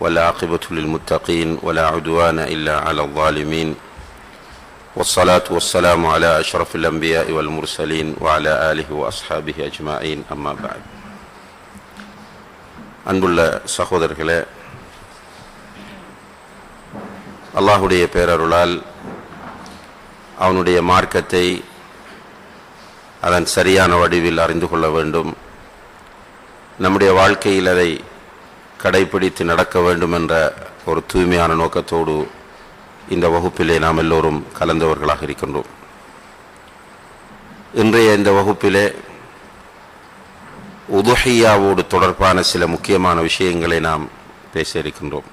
والعاقبة للمتقين ولا عدوان إلا على الظالمين والصلاة والسلام على أشرف الأنبياء والمرسلين وعلى آله وأصحابه أجمعين أما بعد அன்புள்ள சகோதரர்களே அல்லாஹுடைய பேரருளால் அவனுடைய மார்க்கத்தை அதன் சரியான வடிவில் அறிந்து கொள்ள வேண்டும் நம்முடைய வாழ்க்கையில் அதை கடைபிடித்து நடக்க வேண்டும் என்ற ஒரு தூய்மையான நோக்கத்தோடு இந்த வகுப்பிலே நாம் எல்லோரும் கலந்தவர்களாக இருக்கின்றோம். இன்றைய இந்த வகுப்பிலே உதுஹையாவோடு தொடர்பான சில முக்கியமான விஷயங்களை நாம் பேச இருக்கின்றோம்.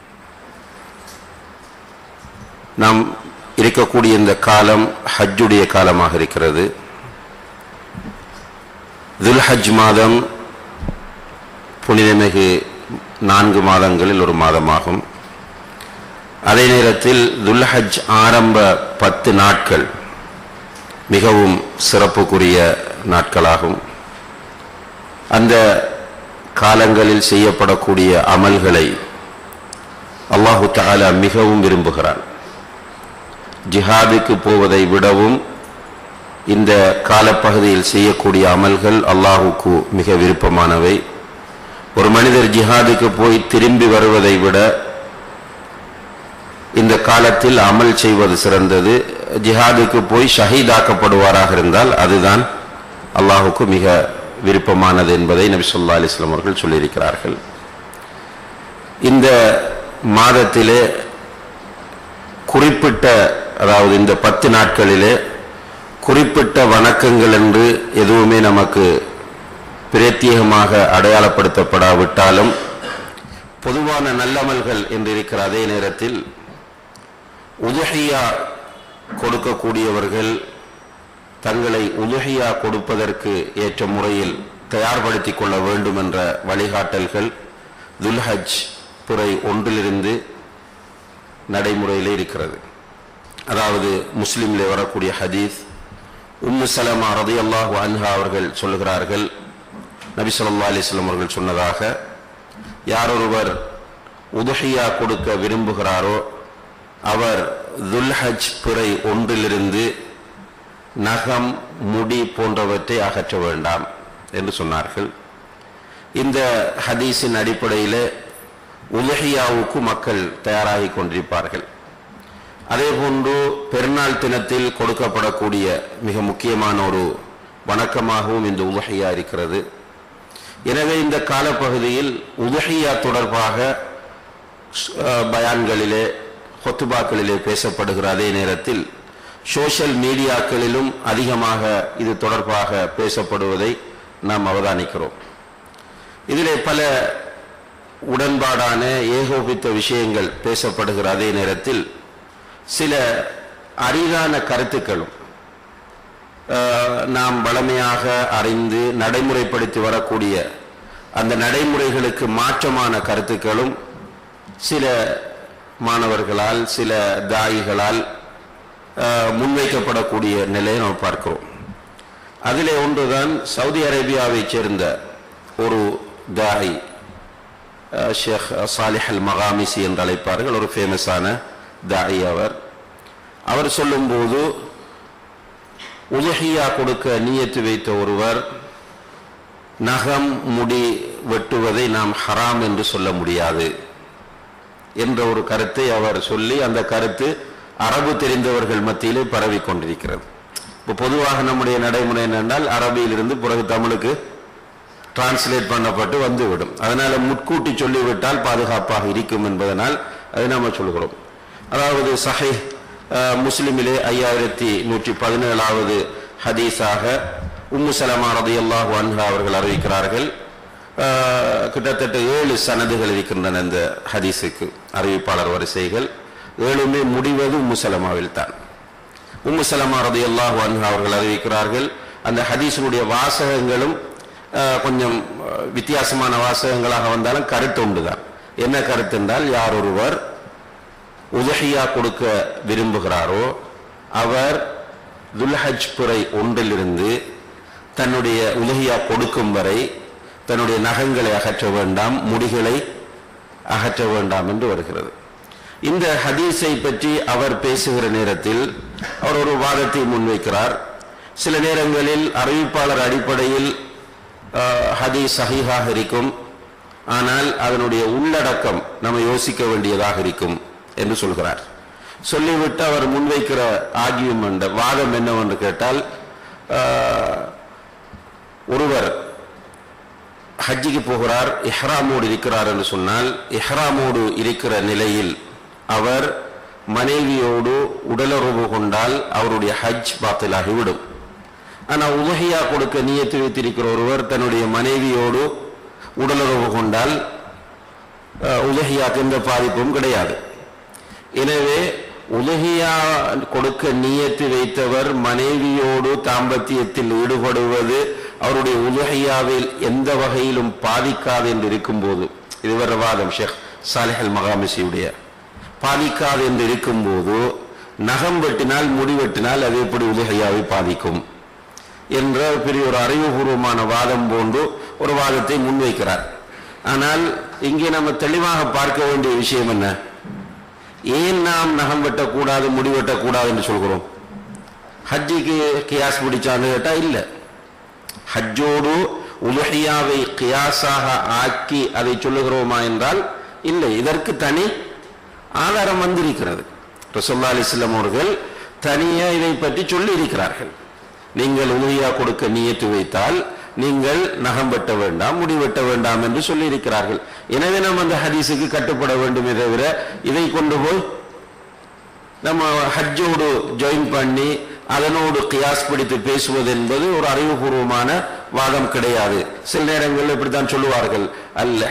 நாம் இருக்கக்கூடிய இந்த காலம் ஹஜ்ஜுடைய காலமாக இருக்கிறது. துல்ஹஜ் மாதம் புனிதமிகு நான்கு மாதங்களில் ஒரு மாதமாகும். அதே நேரத்தில் துல்ஹஜ் ஆரம்ப பத்து நாட்கள் மிகவும் சிறப்புக்குரிய நாட்களாகும். அந்த காலங்களில் செய்யப்படக்கூடிய அமல்களை அல்லாஹு தாலா மிகவும் விரும்புகிறான். ஜிஹாதுக்கு போவதை விடவும் இந்த காலப்பகுதியில் செய்யக்கூடிய அமல்கள் அல்லாஹுக்கு மிக விருப்பமானவை. ஒரு மனிதர் ஜிஹாதுக்கு போய் திரும்பி வருவதை விட இந்த காலத்தில் அமல் செய்வது சிறந்தது. ஜிஹாதுக்கு போய் ஷஹீதாக்கப்படுவாராக இருந்தால் அதுதான் அல்லாஹுக்கு மிக விருப்பமானது என்பதை நபி சொல்லா அலிஸ்லாம் அவர்கள் சொல்லியிருக்கிறார்கள். இந்த மாதத்திலே குறிப்பிட்ட அதாவது இந்த பத்து நாட்களிலே குறிப்பிட்ட வணக்கங்கள் என்று எதுவுமே நமக்கு பிரத்யேகமாக அடையாளப்படுத்தப்படாவிட்டாலும் பொதுவான நல்லமல்கள் என்று இருக்கிற அதே நேரத்தில் உதுகையா கொடுக்கக்கூடியவர்கள் தங்களை உலுஹியா கொடுப்பதற்கு ஏற்ற முறையில் தயார்படுத்திக் கொள்ள வேண்டும் என்ற வழிகாட்டல்கள் துல்ஹஜ் துறை ஒன்றிலிருந்து நடைமுறையில் இருக்கிறது. அதாவது முஸ்லீமில் வரக்கூடிய ஹதீஸ் உம்மு சலமா ரதி அல்லாஹு அன்ஹா அவர்கள் சொல்லுகிறார்கள் நபி சொல்லா அவர்கள் சொன்னதாக யாரொருவர் உதுஹியா கொடுக்க விரும்புகிறாரோ அவர் துல்ஹஜ் பிறை ஒன்றிலிருந்து நகம் முடி போன்றவற்றை அகற்ற வேண்டாம் என்று சொன்னார்கள். இந்த ஹதீஸின் அடிப்படையில் உலகியாவுக்கு மக்கள் தயாராகி கொண்டிருப்பார்கள். அதே போன்று பெருநாள் தினத்தில் கொடுக்கப்படக்கூடிய மிக முக்கியமான ஒரு வணக்கமாகவும் இந்த உலகையா இருக்கிறது. எனவே இந்த காலப்பகுதியில் உலகையா தொடர்பாக பயான்களிலே கொத்துபாக்களிலே பேசப்படுகிற அதே நேரத்தில் சோஷியல் மீடியாக்களிலும் அதிகமாக இது தொடர்பாக பேசப்படுவதை நாம் அவதானிக்கிறோம். இதிலே பல உடன்பாடான ஏகோபித்த விஷயங்கள் பேசப்படுகிற அதே நேரத்தில் சில அரிதான கருத்துக்களும் நாம் வளமையாக அறிந்து நடைமுறைப்படுத்தி வரக்கூடிய அந்த நடைமுறைகளுக்கு மாற்றமான கருத்துக்களும் சில மாணவர்களால் சில தாயிகளால் முன்வைக்கப்படக்கூடிய நிலையை நாம் பார்க்கிறோம். அதிலே ஒன்றுதான் சவுதி அரேபியாவைச் சேர்ந்த ஒரு தாய் ஷேக் சாலிஹ் அல் மகாமிசி என்று அழைப்பார்கள். ஒரு ஃபேமஸான தாய் அவர். அவர் சொல்லும்போது உதகியா கொடுக்க நீயத்து வைத்த ஒருவர் நகம் முடி வெட்டுவதை நாம் ஹராம் என்று சொல்ல முடியாது என்ற ஒரு கருத்தை அவர் சொல்லி அந்த கருத்து அரபு தெரிந்தவர்கள் மத்தியிலே பரவி கொண்டிருக்கிறது. இப்போ பொதுவாக நம்முடைய நடைமுறை என்னென்றால் அரபியிலிருந்து பிறகு தமிழுக்கு டிரான்ஸ்லேட் பண்ணப்பட்டு வந்துவிடும். அதனால் முட்கூட்டி சொல்லிவிட்டால் பாதுகாப்பாக இருக்கும் என்பதனால் அதை நாம் சொல்கிறோம். அதாவது சஹை முஸ்லிமிலே ஐயாயிரத்தி நூற்றி பதினேழாவது ஹதீஸாக உம்மு சலமா ரதி அல்லாஹு அன்ஹா அவர்கள் அறிவிக்கிறார்கள் கிட்டத்தட்ட ஏழு சனதுகள் இருக்கின்றன இந்த ஹதீஸுக்கு அறிவிப்பாளர் வரிசைகள் ஏழுமே முடிவது உம்முசலமாவில் தான் உம்முசலமா ரதி அல்லாஹு அன்ஹா அவர்கள் அறிவிக்கிறார்கள் அந்த ஹதீஸினுடைய வாசகங்களும் கொஞ்சம் வித்தியாசமான வாசகங்களாக வந்தாலும் கருத்து உண்டுதான் என்ன கருத்து என்றால் யார் ஒருவர் உதஹியா கொடுக்க விரும்புகிறாரோ அவர் துல்ஹஜ் புரை ஒன்றிலிருந்து தன்னுடைய உதகியா கொடுக்கும் வரை தன்னுடைய நகங்களை அகற்ற வேண்டாம் முடிகளை அகற்ற வேண்டாம் என்று வருகிறது. இந்த ஹதீஸை பற்றி அவர் பேசுகிற நேரத்தில் அவர் ஒரு வாதத்தை முன்வைக்கிறார். சில நேரங்களில் அறிவிப்பாளர் அடிப்படையில் ஹதீஸ் சஹீஹாக இருக்கும். ஆனால் அதனுடைய உள்ளடக்கம் நம்ம யோசிக்க வேண்டியதாக இருக்கும். என்று சொல்கிறார். சொல்லிவிட்டு அவர் முன்வைக்கிற ஆகியம் வாதம் என்னவென்று கேட்டால் ஒருவர் ஹஜ்ஜிக்கு போகிறார் இஹ்ராமோடு இருக்கிறார் என்று சொன்னால் இஹ்ராமோடு இருக்கிற நிலையில் அவர் மனைவியோடு உடலுறவு கொண்டால் அவருடைய ஹஜ் பாத்திலாகிவிடும். ஆனால் உதகையா கொடுக்க நியத்து வைத்திருக்கிற ஒருவர் தன்னுடைய மனைவியோடு உடலுறவு கொண்டால் உலகியாக்கு எந்த பாதிப்பும் கிடையாது. எனவே உலகியா கொடுக்க நீயத்து வைத்தவர் மனைவியோடு தாம்பத்தியத்தில் ஈடுபடுவது அவருடைய உலகையாவில் எந்த வகையிலும் பாதிக்காது என்று இருக்கும்போது இதுவர வாதம் ஷேக் சாலிஹல் மகாமிசியுடைய பாதிக்காது என்று இருக்கும்போது நகம் வெட்டினால் முடி வெட்டினால் அது எப்படி உலகையாவை பாதிக்கும்? என்ற பெரிய ஒரு அறிவுபூர்வமான வாதம் போன்று ஒரு வாதத்தை முன்வைக்கிறார். ஆனால் இங்கே நம்ம தெளிவாக பார்க்க வேண்டிய விஷயம் என்ன? ஏன் நாம் நகம் வெட்டக்கூடாது முடி வெட்டக்கூடாது என்று சொல்கிறோம்? ஹஜ்ஜிக்கு கியாஸ் பிடிச்சான்னு கேட்டா இல்ல. ஹஜ்ஜோடு உலகையாவை கியாஸாக ஆக்கி அதை சொல்லுகிறோமா என்றால் இல்லை. இதற்கு தனி ஆதாரம் வந்திருக்கிறது. ரசோல்லா அலிஸ்லாம் அவர்கள் தனியா இதை பற்றி சொல்லி இருக்கிறார்கள் நீங்கள் உலகியா கொடுக்க நியத்து வைத்தால் நீங்கள் நகம் வெட்ட வேண்டாம் முடி வெட்ட வேண்டாம் என்று சொல்லியிருக்கிறார்கள். எனவே நாம் அந்த ஹதீஸுக்கு கட்டுப்பட வேண்டுமே தவிர இதை கொண்டு போய் நம்ம ஹஜ்ஜோடு ஜாயின் பண்ணி அதனோடு கியாஸ் பிடித்து பேசுவது என்பது ஒரு அறிவுபூர்வமான வாதம் கிடையாது. சில நேரங்களில் இப்படித்தான் சொல்லுவார்கள் அல்ல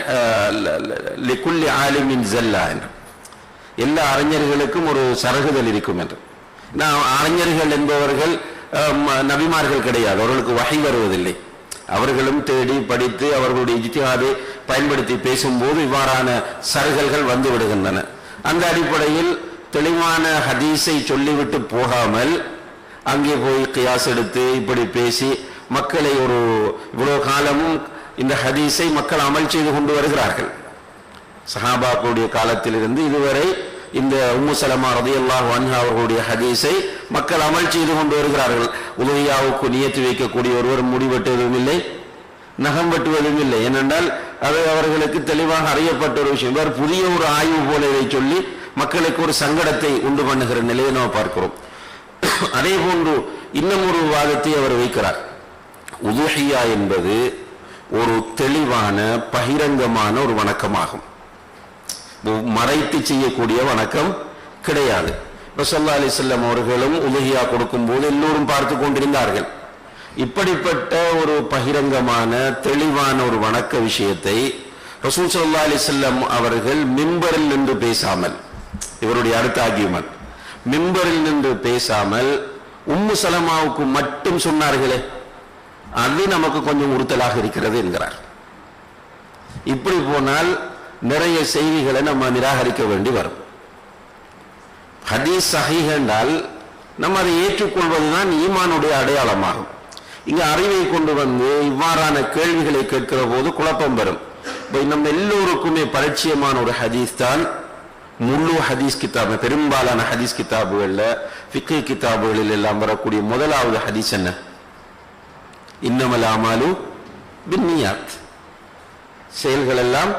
லிக்குல்லி ஆலிமின் ஜல்லா என்று. எல்லா அறிஞர்களுக்கும் ஒரு சரகுதல் இருக்கும் என்று. நான் அறிஞர்கள் என்பவர்கள் அஹ், நபிமார்கள் கிடையாது அவர்களுக்கு வகை வருவதில்லை. அவர்களும் தேடி படித்து அவர்களுடைய இஜ்திஹாதை பயன்படுத்தி பேசும்போது இவ்வாறான சருகல்கள் வந்து விடுகின்றன. அந்த அடிப்படையில் தெளிவான ஹதீஸை சொல்லிவிட்டு போகாமல் அங்கே போய் கியாஸ் எடுத்து இப்படி பேசி மக்களை ஒரு இவ்வளோ காலமும் இந்த ஹதீஸை மக்கள் அமல் செய்து கொண்டு வருகிறார்கள். சஹாபாக்களுடைய காலத்திலிருந்து இதுவரை இந்த உம்மு சலமா ரதியல்லாஹு அவர்களுடைய ஹதீஸை மக்கள் அமல் செய்து கொண்டு வருகிறார்கள். உதவியாவுக்கு நியத்து வைக்கக்கூடிய ஒருவர் முடிவெட்டுவதும் இல்லை நகம் வெட்டுவதும் இல்லை. ஏனென்றால் அது அவர்களுக்கு தெளிவாக அறியப்பட்ட ஒரு விஷயம். வேறு புதிய ஒரு ஆய்வு போல இதை சொல்லி மக்களுக்கு ஒரு சங்கடத்தை உண்டு பண்ணுகிற நிலையை நாம் பார்க்கிறோம். அதே போன்று இன்னும் ஒரு வாதத்தை அவர் வைக்கிறார். உதுஹியா என்பது ஒரு தெளிவான பகிரங்கமான ஒரு வணக்கமாகும். மறைத்து செய்யக்கூடிய வணக்கம் கிடையாது. ரசல்லா அலிசல்லம் அவர்களும் உலகியா கொடுக்கும் போது எல்லோரும் பார்த்து கொண்டிருந்தார்கள். இப்படிப்பட்ட ஒரு பகிரங்கமான தெளிவான ஒரு வணக்க விஷயத்தை ரசூல் சல்லா அலிசல்லம் அவர்கள் மிம்பரில் நின்று பேசாமல் இவருடைய அடுத்த ஆகியமன் மிம்பரில் நின்று பேசாமல் உம்மு சலமாவுக்கு மட்டும் சொன்னார்களே அது நமக்கு கொஞ்சம் உறுத்தலாக இருக்கிறது என்கிறார். இப்படி போனால் நிறைய செய்திகளை நம்ம நிராகரிக்க வேண்டி வரும். ஹதீஸ் சஹீஹ் என்றால் நம்ம அதை ஏற்றுக்கொள்வதுதான் ஈமானுடைய அடையாளமாகும். இங்கே அறிவை கொண்டு வந்து இவ்வாறான கேள்விகளை கேட்கிற போது குழப்பம் வரும். இப்போ நம்ம எல்லோருக்குமே பரிச்சயமான ஒரு ஹதீஸ் தான் முழு ஹதீஸ் கிதாப் பெரும்பாலான ஹதீஸ் கிதாபுகள்ல ஃபிக்கு கிதாபுகளில் எல்லாம் வரக்கூடிய முதலாவது ஹதீஸ் என்ன? இன்னமல் ஆமாலு பின்னியாத். செயல்கள் எல்லாம்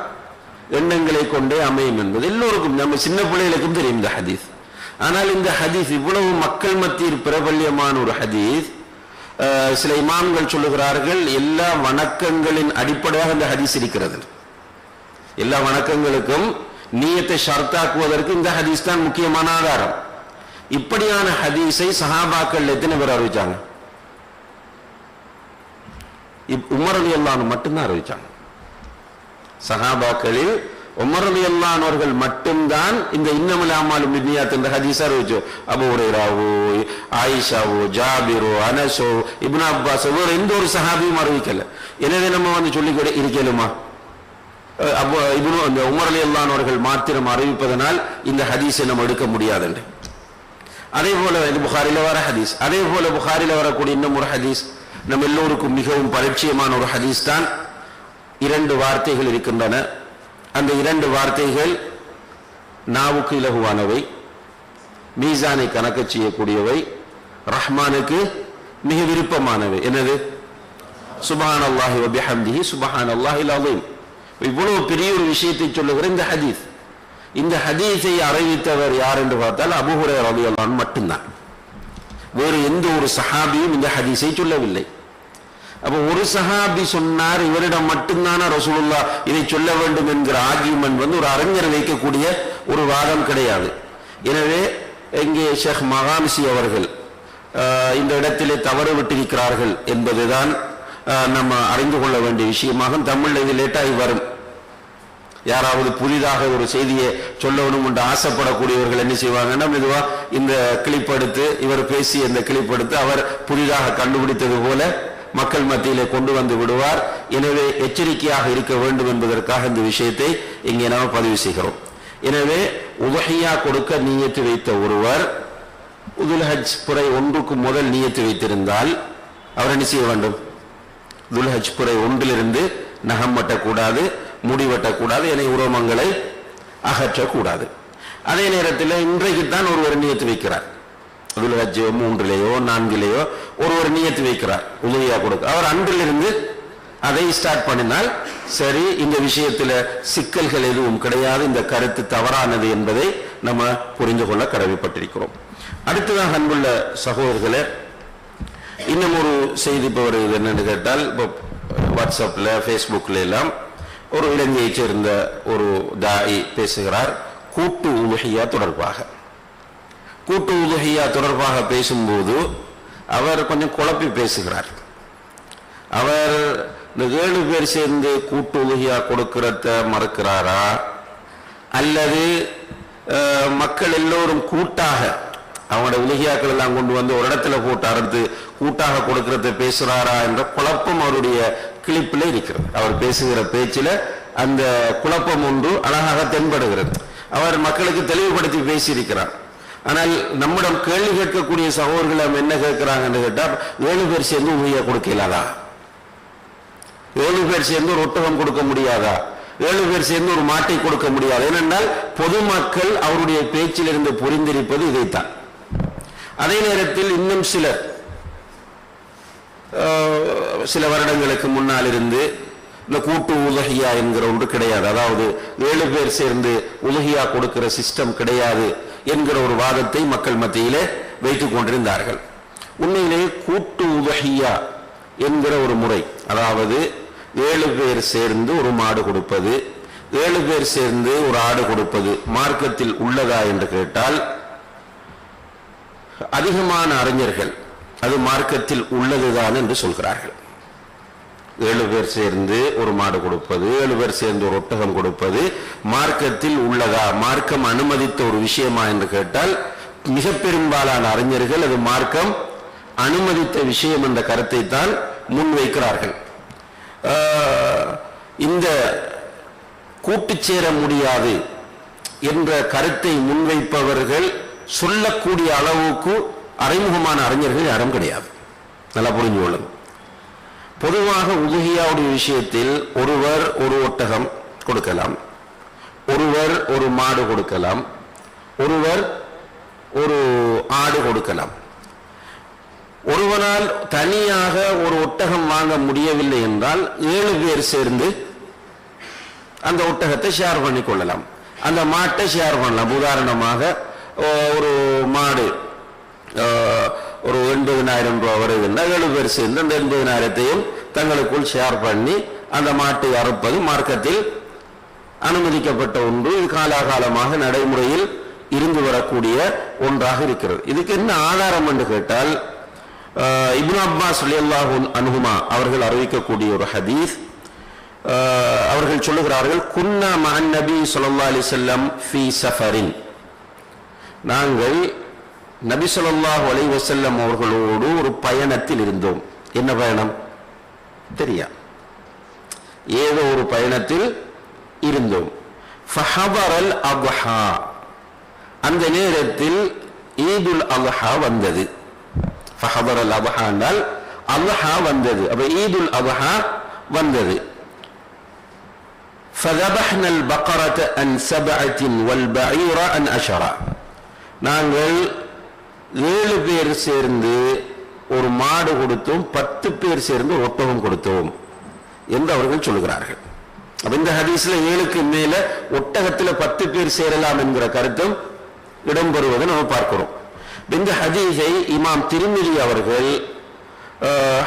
எண்ணங்களை கொண்டே அமையும் என்பது எல்லோருக்கும் நம்ம சின்ன பிள்ளைகளுக்கும் தெரியும் இந்த ஹதீஸ். ஆனால் இந்த ஹதீஸ் இவ்வளவு மக்கள் மத்தியில் பிரபல்யமான ஒரு ஹதீஸ். சில இமாம்கள் சொல்லுகிறார்கள் எல்லா வணக்கங்களின் அடிப்படையாக இந்த ஹதீஸ் இருக்கிறது. எல்லா வணக்கங்களுக்கும் நீயத்தை ஷர்த்தாக்குவதற்கு இந்த ஹதீஸ் தான் முக்கியமான ஆதாரம். இப்படியான ஹதீஸை சஹாபாக்கள் எத்தனை பேர் அறிவிச்சாங்க? இப்- உமர் அலி அல்லான்னு மட்டும்தான் அறிவிச்சாங்க. சஹாபாக்களில் உமர் அலி அல்லானவர்கள் மட்டும்தான் இந்த இன்னமல் அமாலும் என்ற ஹதீஸ் அறிவிச்சு அபு உரைராவோ ஆயிஷாவோ ஜாபிரோ அனசோ இப்னு அப்பாஸ் வேற எந்த ஒரு சஹாபியும் அறிவிக்கல. எனவே நம்ம வந்து சொல்லி கூட இருக்கலுமா அப்போ இப்னு அந்த உமரலி அல்லானவர்கள் மாத்திரம் அறிவிப்பதனால் இந்த ஹதீஸை நம்ம எடுக்க முடியாதுண்டு. அதே போல இது புகாரில வர ஹதீஸ். அதே போல புகாரில வரக்கூடிய இன்னும் ஒரு ஹதீஸ். நம்ம எல்லோருக்கும் மிகவும் பரிச்சயமான ஒரு ஹதீஸ் தான் இரண்டு வார்த்தைகள் இருக்கின்றன. அந்த இரண்டு வார்த்தைகள் நாவுக்கு இலகுவானவை மீசானை கணக்கு செய்யக்கூடியவை ரஹ்மானுக்கு மிக விருப்பமானவை. என்னது? சுபஹான் அல்லாஹி வபிஹம்திஹி சுபஹான் அல்லாஹி அலீம் இவ்வளவு பெரிய ஒரு விஷயத்தை சொல்லுகிற இந்த ஹதீஸ். இந்த ஹதீஸை அறிவித்தவர் யார் என்று பார்த்தால் அபுஹுரே ரலியல்லாஹு மட்டும்தான். வேறு எந்த ஒரு சஹாபியும் இந்த ஹதீஸை சொல்லவில்லை. அப்போ ஒரு சஹாபி சொன்னார் இவரிடம் மட்டும்தான ரசூலுல்லா? இதை சொல்ல வேண்டும் என்கிற ஆர்கியூமெண்ட் வந்து ஒரு அறிஞர் வைக்கக்கூடிய ஒரு வாதம் கிடையாது. எனவே இங்கே ஷேக் மகான்சி அவர்கள் இந்த இடத்திலே தவறு விட்டிருக்கிறார்கள் என்பதுதான் நம்ம அறிந்து கொள்ள வேண்டிய விஷயமாக தமிழில் இது லேட்டாகி வரும். யாராவது புதிதாக ஒரு செய்தியை சொல்லணும் என்று ஆசைப்படக்கூடியவர்கள் என்ன செய்வாங்கன்னா மெதுவாக இந்த கிளிப் எடுத்து இவர் பேசிய இந்த கிளிப் எடுத்து அவர் புதிதாக கண்டுபிடித்தது போல மக்கள் மத்தியிலே கொண்டு வந்து விடுவார். எனவே எச்சரிக்கையாக இருக்க வேண்டும் என்பதற்காக இந்த விஷயத்தை இங்கே நாம் பதிவு செய்கிறோம். எனவே உதகையா கொடுக்க நீயத்து வைத்த ஒருவர் உதுல்ஹஜ் புரை ஒன்றுக்கு முதல் நீயத்து வைத்திருந்தால் அவர் என்ன செய்ய வேண்டும்? துல்ஹஜ் புரை ஒன்றிலிருந்து நகம் வட்டக்கூடாது முடி வெட்டக்கூடாது என உரோமங்களை அகற்றக்கூடாது. அதே நேரத்தில் இன்றைக்கு தான் ஒருவர் நீயத்து வைக்கிறார். துல்ஹஜ் மூன்றிலேயோ நான்கிலேயோ ஒரு நியத்து வைக்கிறார் உதவியாக கொடுக்க. அவர் அன்றிலிருந்து அதை ஸ்டார்ட் பண்ணினால் சரி இந்த விஷயத்தில் சிக்கல்கள் எதுவும் கிடையாது இந்த கருத்து தவறானது என்பதை நம்ம புரிந்து கொள்ள கடமைப்பட்டிருக்கிறோம். அடுத்ததாக அன்புள்ள சகோதரர்களே இன்னும் ஒரு செய்தி இப்போ வருது என்னென்னு கேட்டால் இப்போ வாட்ஸ்அப்பில் ஃபேஸ்புக்கில் எல்லாம் ஒரு இலங்கையைச் சேர்ந்த ஒரு தாய் பேசுகிறார் கூட்டு உலகையா தொடர்பாக. கூட்டு உலகியா தொடர்பாக பேசும்போது அவர் கொஞ்சம் குழப்பி பேசுகிறார். அவர் இந்த ஏழு பேர் சேர்ந்து கூட்டு உலகியா கொடுக்கிறத மறுக்கிறாரா? அல்லது மக்கள் எல்லோரும் கூட்டாக அவங்களோட உலகியாக்கள் எல்லாம் கொண்டு வந்து ஒரு இடத்துல போட்டு அறுத்து கூட்டாக கொடுக்கறத பேசுறாரா? என்ற குழப்பம் அவருடைய கிளிப்பில் இருக்கிறது. அவர் பேசுகிற பேச்சில் அந்த குழப்பம் ஒன்று அழகாக தென்படுகிறது. அவர் மக்களுக்கு தெளிவுபடுத்தி பேசியிருக்கிறார். ஆனால் நம்மிடம் கேள்வி கேட்கக்கூடிய சகோதரர்கள் என்ன கேட்கிறாங்கன்னு கேட்டால் ஏழு பேர் சேர்ந்து உயிரை கொடுக்கலாதா? ஏழு பேர் சேர்ந்து ஒரு ஒட்டகம் கொடுக்க முடியாதா? ஏழு பேர் சேர்ந்து ஒரு மாட்டை கொடுக்க முடியாது? ஏனென்றால் பொதுமக்கள் அவருடைய பேச்சிலிருந்து புரிந்திருப்பது இதைத்தான். அதே நேரத்தில் இன்னும் சிலர் ஆஹ், சில வருடங்களுக்கு முன்னால் இருந்து இந்த கூட்டு உலகியா என்கிற ஒன்று கிடையாது. அதாவது ஏழு பேர் சேர்ந்து உலகியா கொடுக்கிற சிஸ்டம் கிடையாது. என்கிற ஒரு வாதத்தை மக்கள் மத்தியிலே வைத்துக் கொண்டிருந்தார்கள். உண்மையிலேயே கூட்டு உலகியா என்கிற ஒரு முறை அதாவது ஏழு பேர் சேர்ந்து ஒரு மாடு கொடுப்பது ஏழு பேர் சேர்ந்து ஒரு ஆடு கொடுப்பது மார்க்கத்தில் உள்ளதா என்று கேட்டால் அதிகமான அறிஞர்கள் அது மார்க்கத்தில் உள்ளதுதான் என்று சொல்கிறார்கள். ஏழு பேர் சேர்ந்து ஒரு மாடு கொடுப்பது ஏழு பேர் சேர்ந்து ஒரு ஒட்டகம் கொடுப்பது மார்க்கத்தில் உள்ளதா? மார்க்கம் அனுமதித்த ஒரு விஷயமா என்று கேட்டால் மிக பெரும்பாலான அறிஞர்கள் அது மார்க்கம் அனுமதித்த விஷயம் என்ற கருத்தை தான் முன்வைக்கிறார்கள் ஆஹ், இந்த கூட்டு சேர முடியாது என்ற கருத்தை முன்வைப்பவர்கள் சொல்லக்கூடிய அளவுக்கு அறிமுகமான அறிஞர்கள் யாரும் கிடையாது. நல்லா புரிஞ்சு கொள்ளுங்க பொதுவாக உதுகியாவுடைய விஷயத்தில் ஒருவர் ஒரு ஒட்டகம் கொடுக்கலாம். ஒருவர் ஒரு மாடு கொடுக்கலாம். ஒருவர் ஒரு ஆடு கொடுக்கலாம். ஒருவனால் தனியாக ஒரு ஒட்டகம் வாங்க முடியவில்லை என்றால் ஏழு பேர் சேர்ந்து அந்த ஒட்டகத்தை ஷேர் பண்ணி கொள்ளலாம். அந்த மாட்டை ஷேர் பண்ணலாம். உதாரணமாக ஓ- ஒரு மாடு ஆஹ், ஒரு எண்பதினாயிரம் ரூபா வருதுன்னா ஏழு பேர் சேர்ந்து அந்த எண்பதினாயிரத்தையும் தங்களுக்குள் ஷேர் பண்ணி அந்த மாட்டை அறுப்பது மார்க்கத்தில் அனுமதிக்கப்பட்ட ஒன்று. இது காலாகாலமாக நடைமுறையில் இருந்து வரக்கூடிய ஒன்றாக இருக்கிறது. இதுக்கு என்ன ஆதாரம் என்று கேட்டால் ஆஹ், இப்னு அப்பாஸ் அனுகுமா அவர்கள் அறிவிக்கக்கூடிய ஒரு ஹதீஸ். ஆஹ், அவர்கள் சொல்லுகிறார்கள் குன்னா மகன் நபி சொல்லா அலி செல்லம் சஃபரின். நாங்கள் நபி ஸல்லல்லாஹு அலைஹி வஸல்லம் அவர்களோடு ஒரு பயணத்தில் இருந்தோம் என்ன பயணம் தெரியா ஏதோ ஒரு பயணத்தில் இருந்தோம் ஃபஹபரல் அப்ஹா அந்த நேரத்தில் ஈதுல் அல்ஹா வந்தது ஃபஹபரல் அப்ஹா என்றால் அல்ஹா வந்தது அப்ப ஈதுல் அல்ஹா வந்தது فذبحنا البقرة عن سبعة والبعير عن عشرة நாங்கள் ஏழு பேர் சேர்ந்து ஒரு மாடு கொடுத்தோம் பத்து பேர் சேர்ந்து ஒட்டகம் கொடுத்தோம் என்று அவர்கள் சொல்கிறார்கள். அப்ப இந்த ஹதீஸ்ல ஏழுக்கு மேல ஒட்டகத்துல பத்து பேர் சேரலாம் என்கிற கருத்தும் இடம்பெறுவதை நம்ம பார்க்கிறோம். இந்த ஹதீஸை இமாம் திருமிதி அவர்கள்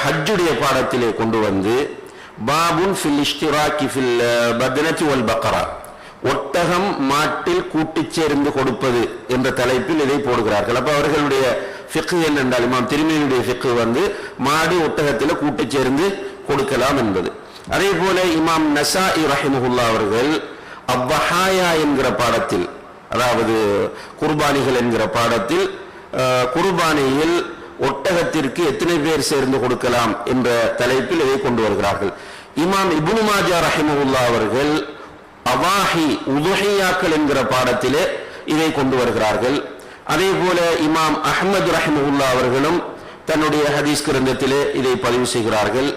ஹஜ்ஜுடைய பாடத்திலே கொண்டு வந்து பாபுன் ஃபில் இஷ்டிராக்கி ஃபில் பத்னத்தி பக்கரா ஒட்டகம் மாட்டில் கூட்டிச் சேர்ந்து கொடுப்பது என்ற தலைப்பில் இதை போடுகிறார்கள். அப்ப அவர்களுடைய ஃபிக்கு என்னென்றால் இமாம் திருமையினுடைய ஃபிக்கு வந்து மாடு ஒட்டகத்தில் கூட்டிச் சேர்ந்து கொடுக்கலாம் என்பது. அதே போல இமாம் நசா ரஹிமுல்லா அவர்கள் அவ்வஹாயா என்கிற பாடத்தில் அதாவது குர்பானிகள் என்கிற பாடத்தில் குர்பானியில் ஒட்டகத்திற்கு எத்தனை பேர் சேர்ந்து கொடுக்கலாம் என்ற தலைப்பில் இதை கொண்டு வருகிறார்கள். இமாம் இபுனுமாஜா ரஹிமுல்லா அவர்கள் அவாஹி உதுஹியாக்கள் என்கிற பாடத்திலே இதை கொண்டு வருகிறார்கள். அதே போல இமாம் அஹமது ரஹமுல்லா அவர்களும் தன்னுடைய ஹதீஸ் கிரந்தத்திலே இதை பதிவு செய்கிறார்கள்.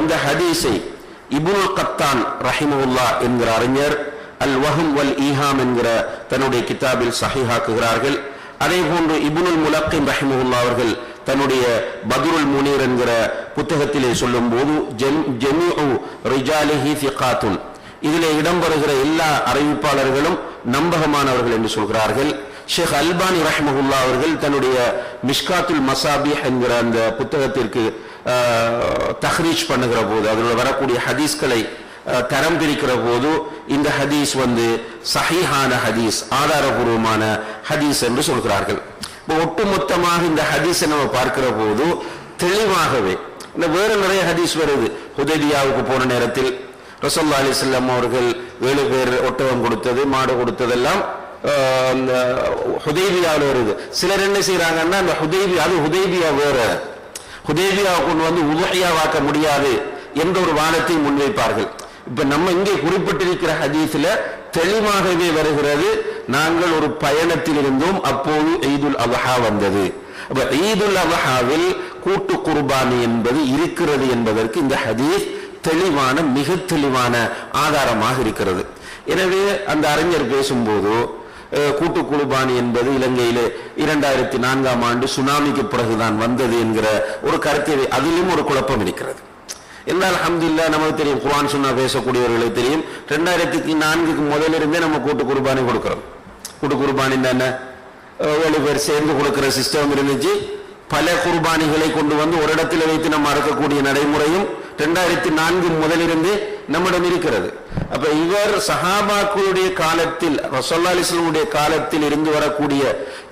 இந்த ஹதீஸை இபுல் கத்தான் ரஹிமுல்லா என்கிற அறிஞர் அல் வஹம் வல் ஈஹாம் என்கிற தன்னுடைய கிதாபில் சஹிஹாக்குகிறார்கள். அதே போன்று இபுனுல் முலக்கின் ரஹிமுல்லா அவர்கள் தன்னுடைய பதுருல் முனீர் என்கிற புத்தகத்திலே சொல்லும் போது ஜெமிஉ ரிஜாலிஹி ஃபிகாத்துன் இதிலே இடம்பெறுகிற எல்லா அறிவிப்பாளர்களும் நம்பகமானவர்கள் என்று சொல்கிறார்கள். ஷேக் அல்பானி ரஹ்மகுல்லா அவர்கள் தன்னுடைய மிஷ்காத்துல் மசாபிஹ் என்கிற அந்த புத்தகத்திற்கு ஆஹ், பண்ணுகிற போது அதில் வரக்கூடிய ஹதீஸ்களை தரம் பிரிக்கிற போது இந்த ஹதீஸ் வந்து சஹீஹான ஹதீஸ் ஆதாரபூர்வமான ஹதீஸ் என்று சொல்கிறார்கள். இப்போ ஒட்டுமொத்தமாக இந்த ஹதீஸை நம்ம பார்க்கிற போது தெளிவாகவே இந்த வேற நிறைய ஹதீஸ் வருது. ஹுதேபியாவுக்கு போன நேரத்தில் ரசல்லா அலிஸ்லாம் அவர்கள் ஏழு பேர் ஒட்டகம் கொடுத்தது மாடு கொடுத்ததெல்லாம் ஆஹ், அந்த ஹுதைபியாவில் வருது. சிலர் என்ன செய்யறாங்கன்னா அந்த ஹுதைபி அது ஹுதைபியா வேற. ஹுதேவியா கொண்டு வந்து உதுஹியாவாக்க முடியாது என்ற ஒரு வாதத்தை முன்வைப்பார்கள். இப்ப நம்ம இங்கே குறிப்பிட்டிருக்கிற ஹதீஸ்ல தெளிவாகவே வருகிறது நாங்கள் ஒரு பயணத்தில் இருந்தோம் அப்போது ஈதுல் அபஹா வந்தது. அப்ப ஈதுல் அபஹாவில் கூட்டு குர்பானி என்பது இருக்கிறது என்பதற்கு இந்த ஹதீஸ் தெளிவான மிக தெளிவான ஆதாரமாக இருக்கிறது. எனவே அந்த அறிஞர் பேசும்போது அஹ், கூட்டு குர்பானி என்பது இலங்கையில் இரண்டாயிரத்தி நான்காம் ஆண்டு சுனாமிக்கு பிறகுதான் வந்தது என்கிற ஒரு கருத்தை அதிலும் ஒரு குழப்பம் இருக்கிறது. என்றால் அஹமதுல்லா நமக்கு தெரியும் குர்ஆன் சுன்னா பேசக்கூடியவர்களுக்கு தெரியும் ரெண்டாயிரத்தி நான்குக்கு முதலிருந்தே நம்ம கூட்டு குர்பானி கொடுக்கிறோம். கூட்டு குர்பானி என்ன ஏழு பேர் சேர்ந்து கொடுக்கிற சிஸ்டம் இருந்துச்சு. பல குர்பானிகளை கொண்டு வந்து ஒரு இடத்துல வைத்து நம்ம அறுக்கக்கூடிய நடைமுறையும் ரெண்டாயிரத்தி நான்கு முதலிருந்து நம்மிடம் இருக்கிறது. அப்ப இவர் சஹாபாக்களுடைய காலத்தில் ரசோல்லா அலிஸ்லமுடைய காலத்தில் இருந்து வரக்கூடிய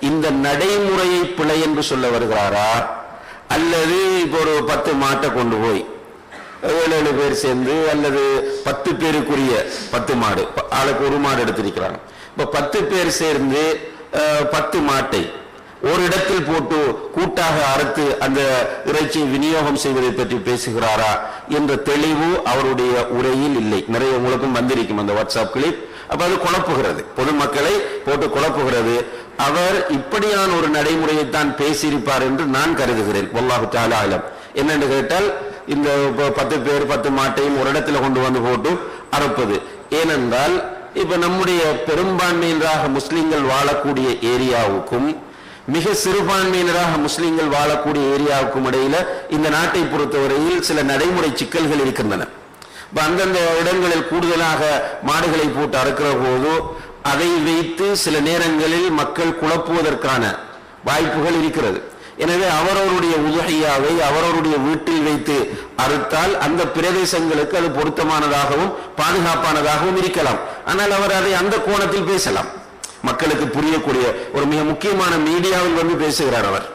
இந்த நடைமுறையை பிழை என்று சொல்ல வருகிறாரா? அல்லது இப்போ ஒரு பத்து மாட்டை கொண்டு போய் ஏழு ஏழு பேர் சேர்ந்து அல்லது பத்து பேருக்குரிய பத்து மாடு ஆளுக்கு ஒரு மாடு எடுத்திருக்கிறாங்க. இப்ப பத்து பேர் சேர்ந்து பத்து மாட்டை ஒரு இடத்தில் போட்டு கூட்டாக அறுத்து அந்த இறைச்சியை விநியோகம் செய்வதை பற்றி பேசுகிறாரா என்ற தெளிவு அவருடைய உரையில் இல்லை. நிறைய உங்களுக்கும் வந்திருக்கும் அந்த வாட்ஸ்அப் கிளிப் அப்ப அது குழப்புகிறது. பொதுமக்களை போட்டு குழப்புகிறது. அவர் இப்படியான ஒரு நடைமுறையை தான் பேசியிருப்பார் என்று நான் கருதுகிறேன். வல்லாஹு தஆலா என்னென்று கேட்டால் இந்த பத்து பேர் பத்து மாட்டையும் ஒரு இடத்துல கொண்டு வந்து போட்டு அறுப்பது. ஏனென்றால் இப்ப நம்முடைய பெரும்பான்மையினராக முஸ்லிம்கள் வாழக்கூடிய ஏரியாவுக்கும் மிக சிறுபான்மையினராக முஸ்லீம்கள் வாழக்கூடிய ஏரியாவுக்கும் இடையில இந்த நாட்டை பொறுத்தவரையில் சில நடைமுறை சிக்கல்கள் இருக்கின்றன. இப்ப அந்தந்த இடங்களில் கூடுதலாக மாடுகளை போட்டு அறுக்கிற போதோ அதை வைத்து சில நேரங்களில் மக்கள் குழப்புவதற்கான வாய்ப்புகள் இருக்கிறது. எனவே அவரவருடைய உதகையாவை அவரவருடைய வீட்டில் வைத்து அறுத்தால் அந்த பிரதேசங்களுக்கு அது பொருத்தமானதாகவும் பாதுகாப்பானதாகவும் இருக்கலாம். ஆனால் அவர் அதை அந்த கோணத்தில் பேசலாம். மக்களுக்கு புரியக்கூடிய ஒரு மிக முக்கியமான மீடியாவில் வந்து பேசுகிறார் அவர்.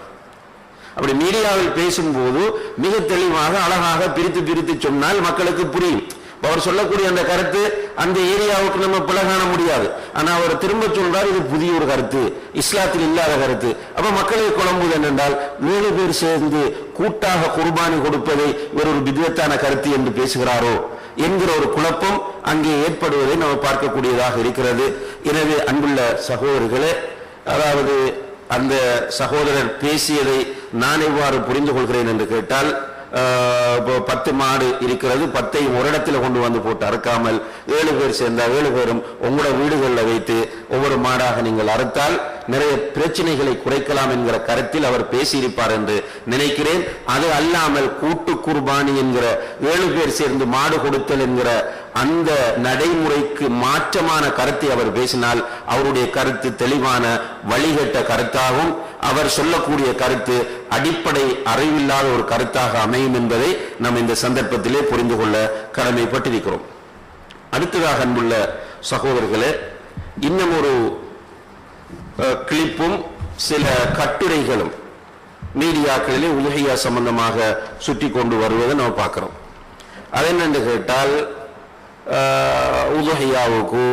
அப்படி மீடியாவில் பேசும்போது மிக தெளிவாக அழகாக பிரித்து பிரித்து சொன்னால் மக்களுக்கு புரியும். அவர் சொல்லக்கூடிய அந்த கருத்து அந்த ஏரியாவுக்கு நம்ம பிழை காண முடியாது. ஆனா அவர் திரும்ப சொல்றார் இது புதிய ஒரு கருத்து இஸ்லாத்தில் இல்லாத கருத்து. அப்ப மக்களுக்கு குழம்புது என்னென்றால் ஏழு பேர் சேர்ந்து கூட்டாக குர்பானி கொடுப்பதை இவர் ஒரு விதத்தான கருத்து என்று பேசுகிறாரோ என்கிற ஒரு குழப்பம் அங்கே ஏற்படுவதை நம்ம பார்க்கக்கூடியதாக இருக்கிறது. எனவே அன்புள்ள சகோதரர்களே அதாவது அந்த சகோதரர் பேசியதை நான் எவ்வாறு புரிந்து கொள்கிறேன் என்று கேட்டால் ஆஹ், இப்போ பத்து மாடு இருக்கிறது பத்தையும் ஒரு இடத்துல கொண்டு வந்து போட்டு அறுக்காமல் ஏழு பேர் சேர்ந்தா ஏழு பேரும் உங்களோட வீடுகளில் வைத்து ஒவ்வொரு மாடாக நீங்கள் அறுத்தால் நிறைய பிரச்சனைகளை குறைக்கலாம் என்கிற கருத்தில் அவர் பேசியிருப்பார் என்று நினைக்கிறேன். அது அல்லாமல் கூட்டு குர்பானி என்கிற ஏழு பேர் சேர்ந்து மாடு கொடுத்தல் என்கிற அந்த நடைமுறைக்கு மாற்றமான கருத்தை அவர் பேசினால் அவருடைய கருத்து தெளிவான வழிகட்ட கருத்தாகும். அவர் சொல்லக்கூடிய கருத்து அடிப்படை அறிவில்லாத ஒரு கருத்தாக அமையும் என்பதை நாம் இந்த சந்தர்ப்பத்திலே புரிந்து கொள்ள கடமைப்பட்டிருக்கிறோம். அடுத்ததாக அன்புள்ள சகோதரர்களே இன்னும் ஒரு கிளிப்பும் சில கட்டுரைகளும் மீடியாக்களிலே உலகையா சம்பந்தமாக சுற்றி கொண்டு வருவதை நம்ம பார்க்கிறோம். அது என்னென்று கேட்டால் உதுஹையாவுக்கு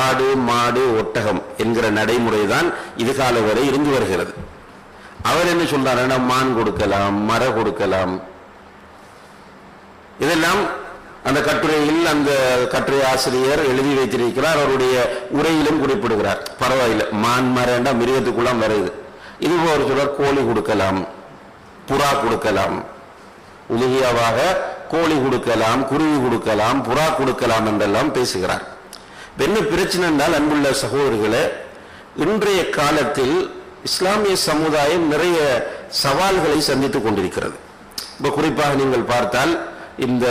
ஆடு மாடு ஒட்டகம் என்கிற நடைமுறை தான் இதுகால வரை இருந்து வருகிறது. அவர் என்ன சொல்றாருன்னா மான் கொடுக்கலாம் மர கொடுக்கலாம். இதெல்லாம் அந்த கட்டுரையில் அந்த கட்டுரை ஆசிரியர் எழுதி வைத்திருக்கிறார். அவருடைய உரையிலும் குறிப்பிடுகிறார். பரவாயில்லை மான் மரண்டா மிருகத்துக்குள்ள வருது. இது ஒரு சொல்றார் கோழி கொடுக்கலாம் புறா கொடுக்கலாம். உதவியாவாக கோழி கொடுக்கலாம் குருவி கொடுக்கலாம் புறா கொடுக்கலாம் என்றெல்லாம் பேசுகிறார். என்ன பிரச்சனை என்றால் அன்புள்ள சகோதரர்களே இன்றைய காலத்தில் இஸ்லாமிய சமுதாயம் நிறைய சவால்களை சந்தித்துக் கொண்டிருக்கிறது. இப்போ குறிப்பாக நீங்கள் பார்த்தால் இந்த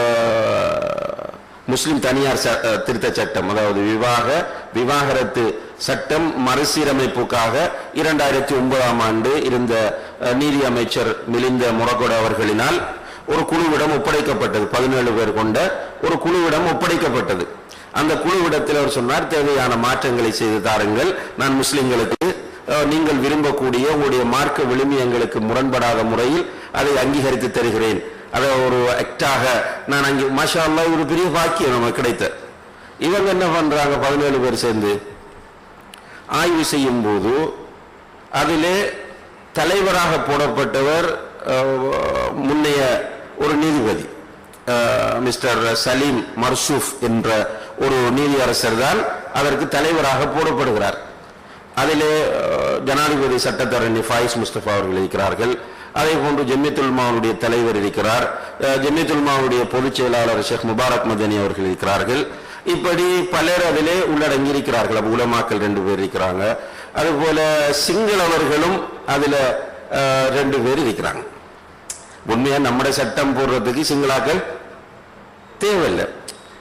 முஸ்லிம் தனியார் ச- திருத்த சட்டம் அதாவது விவாக விவாகரத்து சட்டம் மறுசீரமைப்புக்காக இரண்டாயிரத்தி ஒன்பதாம் ஆண்டு இருந்த நீதி அமைச்சர் மிலிந்த முரகொட அவர்களினால் ஒரு குழுவிடம் ஒப்படைக்கப்பட்டது. பதினேழு பேர் கொண்ட ஒரு குழுவிடம் ஒப்படைக்கப்பட்டது. அந்த குழுவிடத்தில் அவர் சொன்னார் தேவையான மாற்றங்களை செய்து தாருங்கள். நான் முஸ்லிம்களுக்கு நீங்கள் விரும்பக்கூடிய உங்களுடைய மார்க்க விழுமியங்களுக்கு முரண்படாத முறையில் அதை அங்கீகரித்து தருகிறேன். அதை ஒரு ஆக்டாக நான் அங்கே மாஷா அல்லாஹ் ஒரு பெரிய பாக்கியம் நமக்கு கிடைத்த. இவங்க என்ன பண்றாங்க? பதினேழு பேர் சேர்ந்து ஆய்வு செய்யும் போது அதிலே தலைவராக போடப்பட்டவர் அஹ், முன்னைய ஒரு நீதிபதி மிஸ்டர் சலீம் மர்சூஃப் என்ற ஒரு நீதியரசர் தான் அதற்கு தலைவராக போடப்படுகிறார். அதிலே ஜனாதிபதி சட்டத்தரணி ஃபாயிஸ் முஸ்தபா அவர்கள் இருக்கிறார்கள். அதே போன்று ஜெம்மித்துல்மாவுடைய தலைவர் இருக்கிறார். அஹ், பொதுச் செயலாளர் ஷேக் முபாரக் மதனி அவர்கள் இருக்கிறார்கள். இப்படி பலர் அதிலே உள்ளடங்கி இருக்கிறார்கள் உலமாக்கள் ரெண்டு பேர் இருக்கிறாங்க. அதுபோல சிங்களவர்களும் அதில் ரெண்டு பேர் இருக்கிறாங்க. உண்மையா நம்முடைய சட்டம் போடுறதுக்கு சிங்களாக்கள் தேவையில்லை.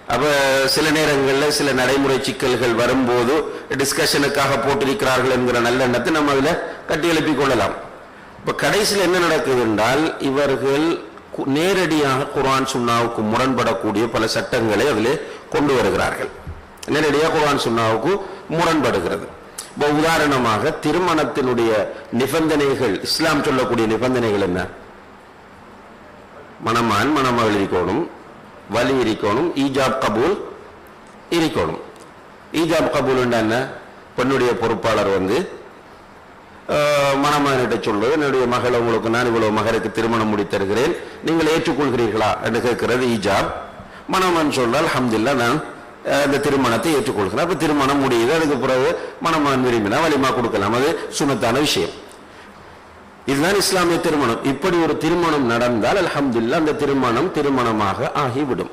அப்ப சில நேரங்களில் சில நடைமுறை சிக்கல்கள் வரும்போது டிஸ்கஷனுக்காக போட்டிருக்கிறார்கள் என்கிற நல்லெண்ணத்தை நம்ம அதுல கட்டி எழுப்பிக் கொள்ளலாம். இப்ப கடைசியில் என்ன நடக்குது என்றால் இவர்கள் நேரடியாக குர்ஆன் சுன்னாவுக்கு முரண்படக்கூடிய பல சட்டங்களை அதில் கொண்டு வருகிறார்கள். நேரடியாக குர்ஆன் சுன்னாவுக்கு முரண்படுகிறது. இப்போ உதாரணமாக திருமணத்தினுடைய நிபந்தனைகள் இஸ்லாம் சொல்லக்கூடிய நிபந்தனைகள் என்ன? மணமான் மணமகள் இருக்கணும். வலி இருக்கணும். ஈஜாப் கபூல் இருக்கணும். ஈஜாப் கபூல் என்ன? பெண்ணுடைய பொறுப்பாளர் வந்து ஆஹ், மணமகனிட்ட சொல்றது என்னுடைய மகள் உங்களுக்கு நான் இவ்வளவு மகருக்கு திருமணம் முடித்தருகிறேன் நீங்கள் ஏற்றுக்கொள்கிறீர்களா என்று கேட்கிறது ஈஜாப். மணமகன் சொல்றால் அல்ஹம்துலில்லாஹ் நான் அந்த இந்த திருமணத்தை ஏற்றுக்கொள்கிறேன். அப்ப திருமணம் முடியுது. அதுக்கு பிறகு மணமகன் விரும்பினா வலிமா கொடுக்கலாம். அது சுனத்தான விஷயம். இதுதான் இஸ்லாமிய திருமணம். இப்படி ஒரு திருமணம் நடந்தால் அலமதுல்லா அந்த திருமணம் திருமணமாக ஆகிவிடும்.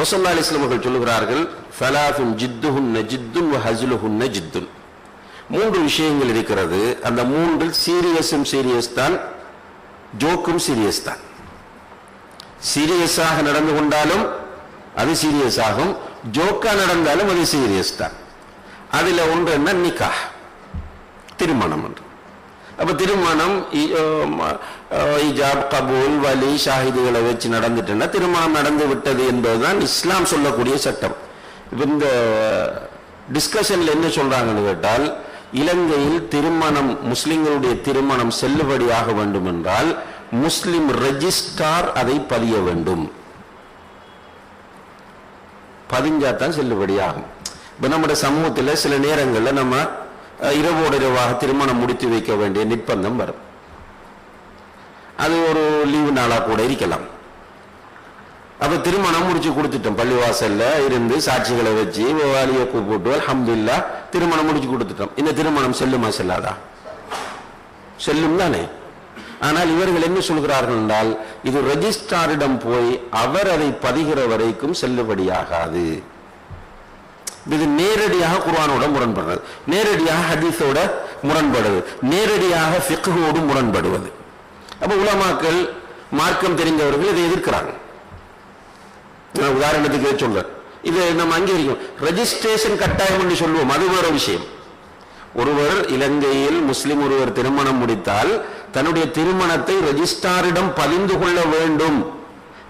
ரசல்லா அலிஸ்லாம் அவர்கள் சொல்லுகிறார்கள் ஃபலாஃபின் ஜித்துஹுன்ன ஜித்துன் வ ஜித்துன். மூன்று விஷயங்கள் இருக்கிறது. அந்த மூன்றில் சீரியஸும் சீரியஸ் தான் ஜோக்கும் சீரியஸ் தான். சீரியஸாக நடந்து கொண்டாலும் அது சீரியஸ் ஆகும் ஜோக்கா நடந்தாலும் அது சீரியஸ் தான். அதில் ஒன்று என்ன? நிக்கா திருமணம் என்று அப்ப திருமணம் இஜாப் கபூல் வலி ஷாஹிதுகளை வச்சு நடந்துட்டுன்னா திருமணம் நடந்து விட்டது என்பதுதான் இஸ்லாம் சொல்லக்கூடிய சட்டம் இப்போ இந்த டிஸ்கஷன்ல என்ன சொல்றாங்கன்னு கேட்டால் இலங்கையில் திருமணம் முஸ்லிம்களுடைய திருமணம் செல்லுபடியாக வேண்டும் என்றால் முஸ்லிம் ரெஜிஸ்டார் அதை பதிய வேண்டும் பதிஞ்சாதான் செல்லுபடியாகும் இப்போ நம்முடைய சமூகத்தில் சில நேரங்களில் நம்ம இரவோடு இரவாக திருமணம் முடித்து வைக்க வேண்டிய நிர்பந்தம் வரும். அது ஒரு லீவு நாளா கூட இருக்கலாம். அப்போ திருமணம் முடிச்சு கொடுத்துட்டோம். பள்ளிவாசல்ல இருந்து சாட்சிகளை வச்சு வாலிய கூப்பிட்டு அல்ஹம்துலில்லாஹ் திருமணம் முடிச்சு கொடுத்துட்டோம். இந்த திருமணம் செல்லுமா செல்லாதா? செல்லும் தானே. ஆனால் இவர்கள் என்ன சொல்கிறார்கள் என்றால் இது ரெஜிஸ்ட்ராரிடம் போய் அவர் அதை பதிகிற வரைக்கும் செல்லுபடியாகாது. இது நேரடியாக குர்ஆனோட முரண்படுறது. நேரடியாக ஹதீஸோட முரண்படுவது நேரடியாக ஃபிக்ஹோடு முரண்படுவது. அப்ப உலமாக்கள் மார்க்கம் தெரிந்தவர்கள் இதை எதிர்க்கிறாங்க. நான் உதாரணத்துக்கு இதை சொல்றேன். இது நம்ம அங்கீகரிக்கும் ரெஜிஸ்ட்ரேஷன் கட்டாயம் என்று சொல்லுவோம். அது வேற விஷயம். ஒருவர் இலங்கையில் முஸ்லிம் ஒருவர் திருமணம் முடித்தால் தன்னுடைய திருமணத்தை ரெஜிஸ்டாரிடம் பதிந்து கொள்ள வேண்டும்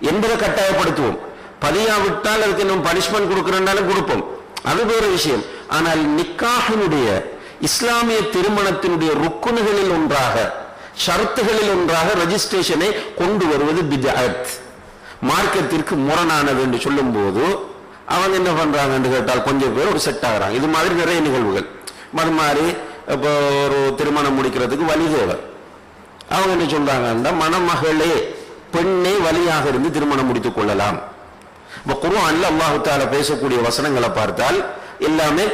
என்பதை கட்டாயப்படுத்துவோம். பதியாவிட்டால் அதுக்கு நம்ம பனிஷ்மெண்ட் கொடுக்கிறனாலும் கொடுப்போம். அது வேற விஷயம். ஆனால் நிக்காஹினுடைய இஸ்லாமிய திருமணத்தினுடைய ருக்குனுகளில் ஒன்றாக ஷரத்துகளில் ஒன்றாக ரெஜிஸ்ட்ரேஷனை கொண்டு வருவது பிஜாத் மார்க்கத்திற்கு முரணானது என்று சொல்லும் போது அவங்க என்ன பண்றாங்கன்னு கேட்டால் கொஞ்சம் பேர் ஒரு செட் ஆகுறாங்க. இது மாதிரி நிறைய நிகழ்வுகள். அது மாதிரி இப்போ ஒரு திருமணம் முடிக்கிறதுக்கு வழி தேவை. அவங்க என்ன சொல்றாங்கன்னா மணமகளே பெண்ணே வழியாக இருந்து திருமணம் முடித்துக் கொள்ளலாம். இப்போ குருவான்ல அல்லாஹு பேசக்கூடிய வசனங்களை பார்த்தால் எல்லாமே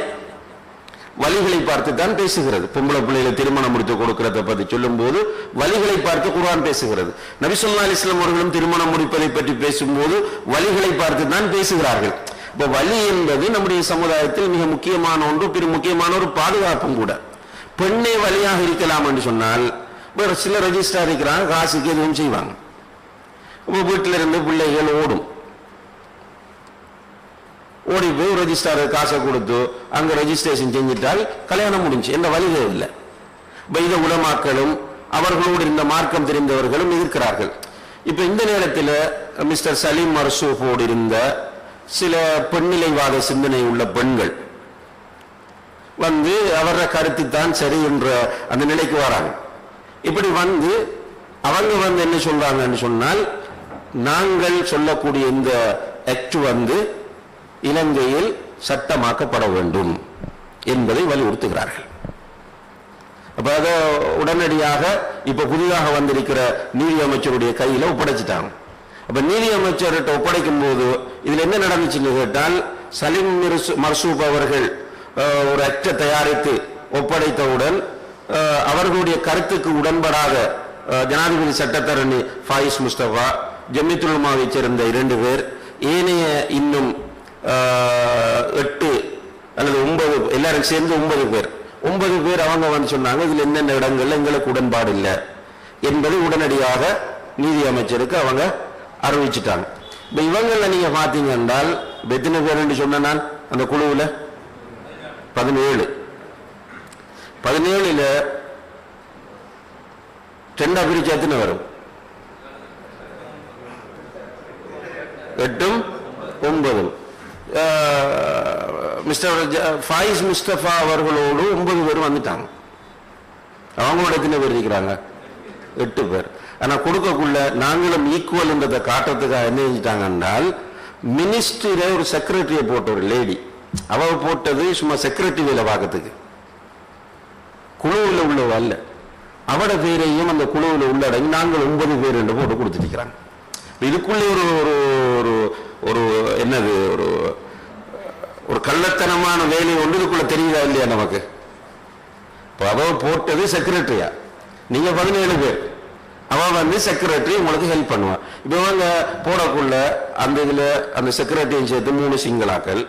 வழிகளை பார்த்து தான் பேசுகிறது. பொம்பளை பிள்ளைகளை திருமணம் முடித்து கொடுக்கிறத பத்தி சொல்லும்போது வழிகளை பார்த்து குரான் பேசுகிறது. நபிசுல்லா ஸல்லல்லாஹு அவர்களும் திருமணம் முடிப்பதை பற்றி பேசும்போது வழிகளை பார்த்து தான் பேசுகிறார்கள். இப்போ வழி என்பது நம்முடைய சமுதாயத்தில் மிக முக்கியமான ஒன்று பெரிய முக்கியமான ஒரு பாதுகாப்பும் கூட. பெண்ணே வழியாக இருக்கலாம் என்று சொன்னால் வேற சில ரெஜிஸ்டர் இருக்கிறாங்க காசுக்கு எதுவும் செய்வாங்க. இப்போ வீட்டிலிருந்து பிள்ளைகள் ஓடும். ஓடி போய் ரெஜிஸ்டார் காசை கொடுத்து அங்க ரெஜிஸ்ட்ரேஷன் செஞ்சிட்டால் கல்யாணம் முடிஞ்சு. எந்த வழியே இல்லை. வைத உலமாக்களும் அவர்களோடு இந்த மார்க்கம் தெரிந்தவர்களும் இருக்கிறார்கள். இப்ப இந்த நேரத்தில் மிஸ்டர் சலீம் மர்சூஃபோடு இருந்த சில பெண்ணிலைவாத சிந்தனை உள்ள பெண்கள் வந்து அவர கருத்து தான் சரி என்ற அந்த நிலைக்கு வராங்க. இப்படி வந்து அவங்க வந்து என்ன சொல்றாங்கன்னு சொன்னால் நாங்கள் சொல்லக்கூடிய இந்த ஆக்ட் வந்து இலங்கையில் சட்டமாக்கப்பட வேண்டும் என்பதை வலியுறுத்துகிறார்கள். அப்போ அதை உடனடியாக இப்போ புதிதாக வந்திருக்கிற நீதி அமைச்சருடைய கையில ஒப்படைச்சிட்டாங்க. அப்போ நீதி அமைச்சர்கிட்ட ஒப்படைக்கும் போது இதுல என்ன நடந்துச்சுன்னு கேட்டால் சலீம் மிர்சு- மர்சூப் அவர்கள் ஒரு அச்சை தயாரித்து ஒப்படைத்தவுடன் அவர்களுடைய கருத்துக்கு உடன்படாத அஹ், ஜனாதிபதி சட்டத்தரணி ஃபாயிஸ் முஸ்தபா ஜமித்துல்மாவை சேர்ந்த இரண்டு பேர் ஏனைய இன்னும் எட்டு அல்லது ஒன்பது எல்லாரும் சேர்ந்து ஒன்பது பேர். ஒன்பது பேர் அவங்க வந்து சொன்னாங்க இதுல என்னென்ன இடங்கள்ல எங்களுக்கு உடன்பாடு இல்லை என்பதை உடனடியாக நீதி அமைச்சருக்கு அவங்க அறிவிச்சிட்டாங்க. இப்போ இவங்கள நீங்க பார்த்தீங்க என்றால் எத்தனை பேர் சொன்ன நான் அந்த குழுவுல? பதினேழு. பதினேழுல ரெண்டா பிரிச்சு எத்தனை வரும்? எட்டும் ஒன்பதும். மிஸ்டர் ஃபாயிஸ் முஸ்தபா அவர்களோடு ஒன்பது பேர் வந்துட்டாங்க. அவங்களோட எத்தனை பேர் இருக்கிறாங்க? எட்டு பேர். ஆனா கொடுக்கக்குள்ள நாங்களும் ஈக்குவல் என்றதை காட்டுறதுக்காக என்ன செஞ்சிட்டாங்க என்றால் மினிஸ்ட்ரியில ஒரு செக்ரட்டரியை போட்ட ஒரு லேடி அவ போட்டது சும்மா செக்ரட்டரி வேலை பார்க்கறதுக்கு. குழுவில் உள்ளவ அல்ல. அவட பேரையும் அந்த குழுவில் உள்ளடங்கி நாங்கள் ஒன்பது பேர் என்று போட்டு கொடுத்துருக்கிறாங்க இதுக்குள்ளே ஒரு ஒரு ஒரு என்னது ஒரு ஒரு கள்ளத்தனமான வேலை ஒன்றுக்குள்ள தெரியுதா இல்லையா நமக்கு? இப்போ அவ போட்டது செக்ரட்டரியா நீங்க பதினேழு பேர். அவன் வந்து செக்ரட்டரி உங்களுக்கு ஹெல்ப் பண்ணுவான் இப்போ இவங்க போடக்குள்ள அந்த இதில் அந்த செக்ரட்டரியும் சேர்த்து மூணு சிங்களாக்கள்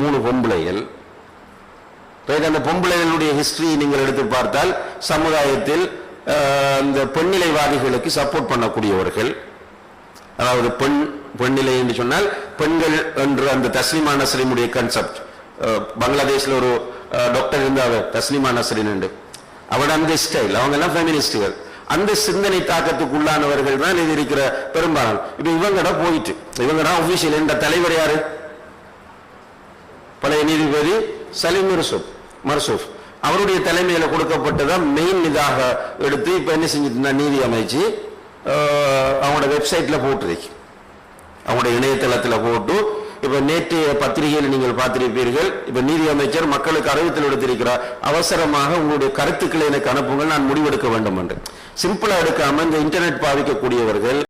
மூணு பொம்பளைகள். பிறகு அந்த பொம்பளைகளுடைய ஹிஸ்டரி நீங்கள் எடுத்து பார்த்தால் சமுதாயத்தில் இந்த பெண்ணிலைவாதிகளுக்கு சப்போர்ட் பண்ணக்கூடியவர்கள். அதாவது பெண் பெண்ணிலை என்று சொன்னால் பெண்கள் என்று அந்த தஸ்லிமா நஸ்ரீமுடைய கன்செப்ட் பங்களாதேஷ்ல ஒரு அஹ், டாக்டர் இருந்தார் தஸ்லிமா நஸ்ரின் என்று. அவட அந்த ஸ்டைல் அவங்க எல்லாம் ஃபெமினிஸ்டுகள் அந்த சிந்தனை தாக்கத்துக்கு உள்ளானவர்கள் தான் இது இருக்கிற பெரும்பாலும் இப்ப இவங்கட போயிட்டு இவங்கடா ஒபிஷியல் இந்த தலைவர் யாரு? பழைய நீதிபதி சலீம் மர்சூப் மர்சூப். அவருடைய தலைமையில கொடுக்கப்பட்டதான் மெயின் இதாக எடுத்து இப்ப என்ன செஞ்சுட்டு நீதி அமைச்சு அவங்களோட வெப்சைட்ல போட்டுருக்கு. அவங்களுடைய இணையதளத்தில் போட்டு இப்போ நேற்று பத்திரிகையில் நீங்கள் பார்த்திருப்பீர்கள் இப்போ நீதி அமைச்சர் மக்களுக்கு அறிவித்தல் எடுத்திருக்கிறார் அவசரமாக உங்களுடைய கருத்துக்களை எனக்கு அனுப்புங்கள் நான் முடிவெடுக்க வேண்டும் என்று. சிம்பிளாக எடுக்காமல் இந்த இன்டர்நெட் பாவிக்கக்கூடியவர்கள்